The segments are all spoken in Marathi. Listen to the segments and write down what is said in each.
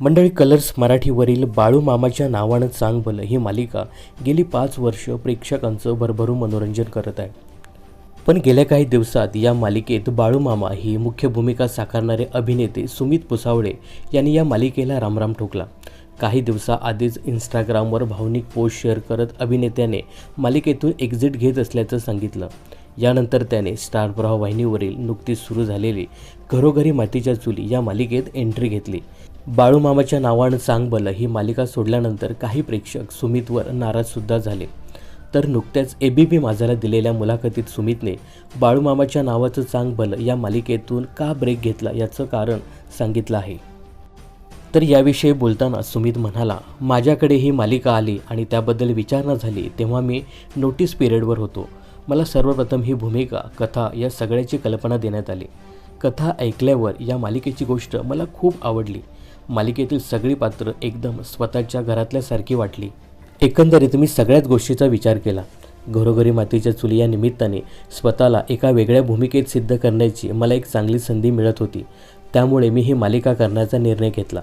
मंडळी कलर्स मराठीवरील बाळू मामाच्या नावानं चांग भलं ही मालिका गेली पाच वर्ष प्रेक्षकांचं भरभरून मनोरंजन करत आहे. पण गेल्या काही दिवसात या मालिकेत बाळू मामा ही मुख्य भूमिका साकारणारे अभिनेते सुमित पुसावळे यांनी या मालिकेला रामराम ठोकला. काही दिवसाआधीच इंस्टाग्रामवर भावनिक पोस्ट शेअर करत अभिनेत्याने मालिकेतून एक्झिट घेत असल्याचं सांगितलं. यानंतर त्याने स्टार प्रवाह वाहिनीवरील नुकतीच सुरू झालेली घरोघरी मातीच्या चुली या मालिकेत एंट्री घेतली. बाळूमामाच्या नावानं चांगबल ही मालिका सोडल्यानंतर काही प्रेक्षक सुमितवर नाराजसुद्धा झाले. तर नुकत्याच ए बी पी माझाला दिलेल्या मुलाखतीत सुमितने बाळूमामाच्या नावाचं चांग भलं या मालिकेतून का ब्रेक घेतला याचं कारण सांगितलं आहे. तर याविषयी बोलताना सुमित म्हणाला माझ्याकडे ही मालिका आली आणि त्याबद्दल विचारणा झाली तेव्हा मी नोटीस पिरियडवर होतो. मला सर्वप्रथम ही भूमिका कथा या सगळ्याची कल्पना देण्यात आली. कथा ऐकल्यावर या मालिकेची गोष्ट मला खूप आवडली. मालिकेतील सगळी पात्र एकदम स्वतःच्या घरातल्यासारखी वाटली. एकंदरीत मी सगळ्याच गोष्टीचा विचार केला. घरोघरी मातीच्या चुली या निमित्ताने स्वतःला एका वेगळ्या भूमिकेत सिद्ध करण्याची मला एक चांगली संधी मिळत होती. त्यामुळे मी ही मालिका करण्याचा निर्णय घेतला.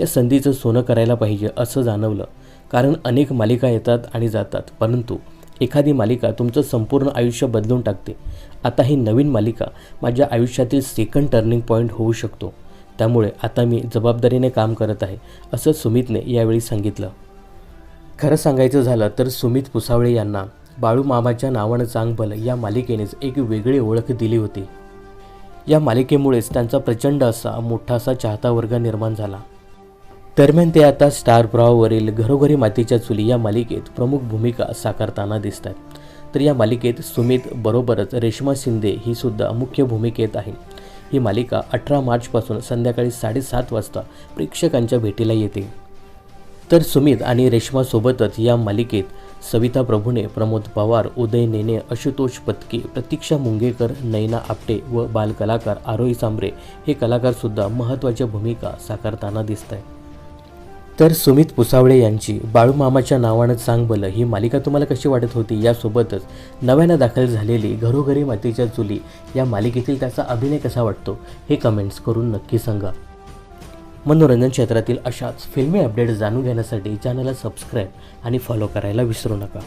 या संधीचं सोनं करायला पाहिजे असं जाणवलं. कारण अनेक मालिका येतात आणि जातात. परंतु एखादी मालिका तुमचं संपूर्ण आयुष्य बदलून टाकते. आता ही नवीन मालिका माझ्या आयुष्यातील सेकंड टर्निंग पॉईंट होऊ शकतो. त्यामुळे आता मी जबाबदारीने काम करत आहे असं सुमितने यावेळी सांगितलं. खरं सांगायचं झालं तर सुमित पुसावळे यांना बाळू मामाच्या नावानं चांगबल या मालिकेनेच एक वेगळी ओळख दिली होती. या मालिकेमुळेच त्यांचा प्रचंड असा मोठा असा चाहता वर्ग निर्माण झाला. दरम्यान ते आता स्टार प्रवाहावरील घरोघरी मातीच्या चुली या मालिकेत प्रमुख भूमिका साकारताना दिसत आहेत तर या मालिकेत सुमित बरोबरच रेश्मा शिंदे ही सुद्धा मुख्य भूमिकेत आहे. ही मालिका अठरा मार्चपासून संध्याकाळी साडेसात वाजता प्रेक्षकांच्या भेटीला येते. तर सुमित आणि रेश्मासोबतच या मालिकेत सविता प्रभूने प्रमोद पवार उदय नेने आशुतोष पत्के प्रतीक्षा मुंगेकर नैना आपटे व बालकलाकार आरोही सांबरे हे कलाकारसुद्धा महत्त्वाच्या भूमिका साकारताना दिसत आहेत तर सुमित पुसावळे यांची बाळूमामाच्या नावानं चांग ही मालिका तुम्हाला कशी वाटत होती? यासोबतच नव्यानं दाखल झालेली घरोघरी मातीच्या चुली या मालिकेतील त्याचा अभिनय कसा वाटतो हे कमेंट्स करून नक्की सांगा. मनोरंजन क्षेत्रातील अशाच फिल्मी अपडेट्स जाणून घेण्यासाठी चॅनलला सबस्क्राईब आणि फॉलो करायला विसरू नका.